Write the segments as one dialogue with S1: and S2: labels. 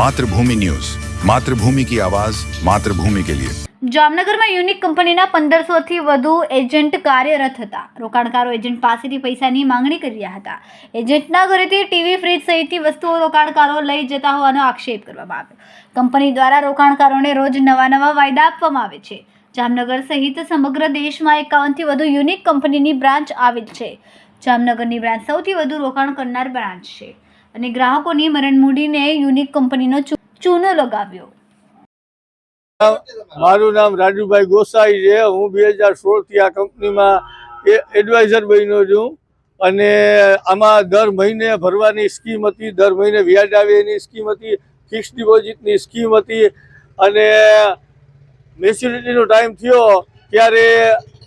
S1: Mathrubhumi news. Mathrubhumi કી આવાજ, માતૃભૂમિ કે લિયે.
S2: જામનગરમાં યુનિક કંપનીના પંદરસોથી વધુ એજન્ટ કાર્યરત હતા. રોકાણકારો એજન્ટ પાસેથી પૈસાની માંગણી કરી રહ્યા હતા. એજન્ટના ઘરેથી ટીવી, ફ્રિજ સહિતની વસ્તુઓ રોકાણકારો લઈ જતા હોવાનો આક્ષેપ કરવામાં આવ્યો. કંપની દ્વારા રોકાણકારોને રોજ નવા નવા વાયદા આપવામાં આવે છે. જામનગર સહિત સમગ્ર દેશમાં એકાવનથી વધુ યુનિક કંપનીની બ્રાન્ચ આવેલ છે. જામનગરની બ્રાન્ચ સૌથી વધુ રોકાણ કરનાર બ્રાન્ચ છે. અને ગ્રાહકોની મરણ મૂડીને યુનિક કંપનીનો ચૂનો લગાવ્યો.
S3: મારું નામ રાજુભાઈ ગોસાઈ છે. હું બે હજાર સોળથી આ કંપનીમાં એડવાઇઝર બન્યો છું. અને આમાં દર મહિને ભરવાની સ્કીમ હતી. દર મહિને વ્યાજ આવે એની સ્કીમ હતી. ફિક્સ ડિપોઝિટની સ્કીમ હતી. અને મેચ્યુરિટીનો ટાઈમ થયો ત્યારે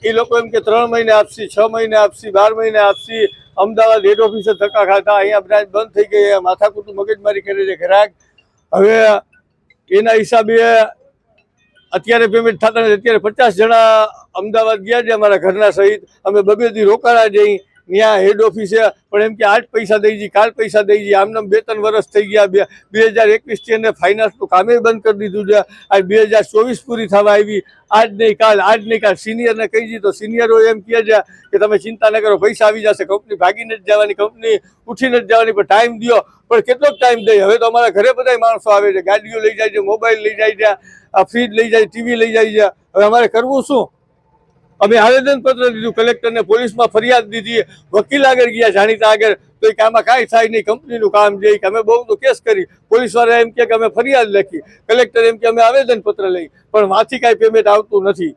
S3: એ લોકો એમ કે ત્રણ મહિને આપશી, છ મહિને આપશી, બાર મહિને આપશી. અમદાવાદ હેડ ઓફિસે ધક્કા ખાતા અહીંયા બ્રાન્ચ બંધ થઈ ગઈ માથાકૂટું મગજમારી કરે છે ગ્રાહક હવે એના હિસાબે અત્યારે પેમેન્ટ થતા અત્યારે પચાસ જણા અમદાવાદ ગયા છે અમારા ઘરના સહિત. અમે બગેથી રોકાણા જઈ ત્યાં હેડ ઓફિસે પણ એમ કે આજ પૈસા દઈ જઈ કાલ પૈસા દઈ જઈ આમને બે ત્રણ વર્ષ થઈ ગયા, બે બે હજાર એકવીસથી એને ફાઇનાન્સનું કામે બંધ કરી દીધું છે. આજ બે હજાર ચોવીસ પૂરી થવા આવી. આજ નહીં, કાલ, આજ નહીં, કાલ. સિનિયરને કહી દીધો સિનિયરો એમ કહે છે કે તમે ચિંતા ન કરો, પૈસા આવી જશે કંપની ભાગીને જ જવાની કંપની ઉઠીને જ જવાની, પણ ટાઈમ દો પણ કેટલો ટાઈમ દે હવે તો અમારા ઘરે બધા માણસો આવે છે. ગાડીઓ લઈ જાય છે મોબાઈલ લઈ જાય છે, આ ફ્રીજ લઈ જાય ટીવી લઈ જાય છે. હવે અમારે કરવું શું? અમે આવેદનપત્ર દીધું કલેક્ટરને પોલીસમાં ફરિયાદ દીધી વકીલ આગળ ગયા જાણીતા આગળ. તો કે આમાં કાંઈ થાય નહીં કંપનીનું કામ જે કે અમે બહુ તો કેસ કરી. પોલીસવાળા એમ કે અમે ફરિયાદ લખી. કલેક્ટર એમ કે અમે આવેદનપત્ર લઈ પણ માંથી કાંઈ પેમેન્ટ આવતું નથી.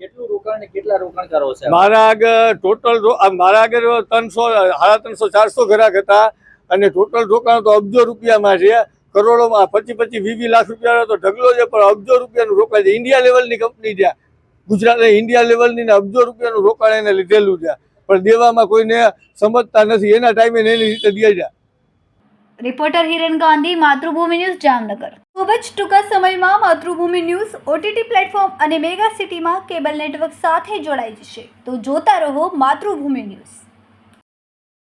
S4: કેટલું રોકાણ ને કેટલા રોકાણકારો છે?
S3: મારા આગળ ટોટલ મારા આગળ ત્રણસો સાડા ત્રણસો ચારસો ગ્રાહક હતા. અને ટોટલ રોકાણ તો અબજો રૂપિયામાં છે. કરોડોમાં પચીસ વીસ વીસ લાખ રૂપિયાનો તો ઢગલો છે પણ અબજો રૂપિયાનું રોકાણ છે. ઇન્ડિયા લેવલની કંપની છે ગુજરાત ઇન્ડિયા લેવલની અબજો રૂપિયાનું રોકાણ એને લીધેલું છે. પણ દેવામાં કોઈને સમજતા નથી. એના ટાઈમે એની રીતે દે
S2: રિપોર્ટર હિરેન ગાંધી, માતૃભૂમિ ન્યૂઝ જામનગર. ખૂબ જ ટૂંકા સમયમાં માતૃભૂમિ ન્યૂઝ ઓટીટી પ્લેટફોર્મ અને મેગા સિટીમાં કેબલ નેટવર્ક સાથે જોડાઈ જશે. તો જોતા રહો માતૃભૂમિ ન્યૂઝ.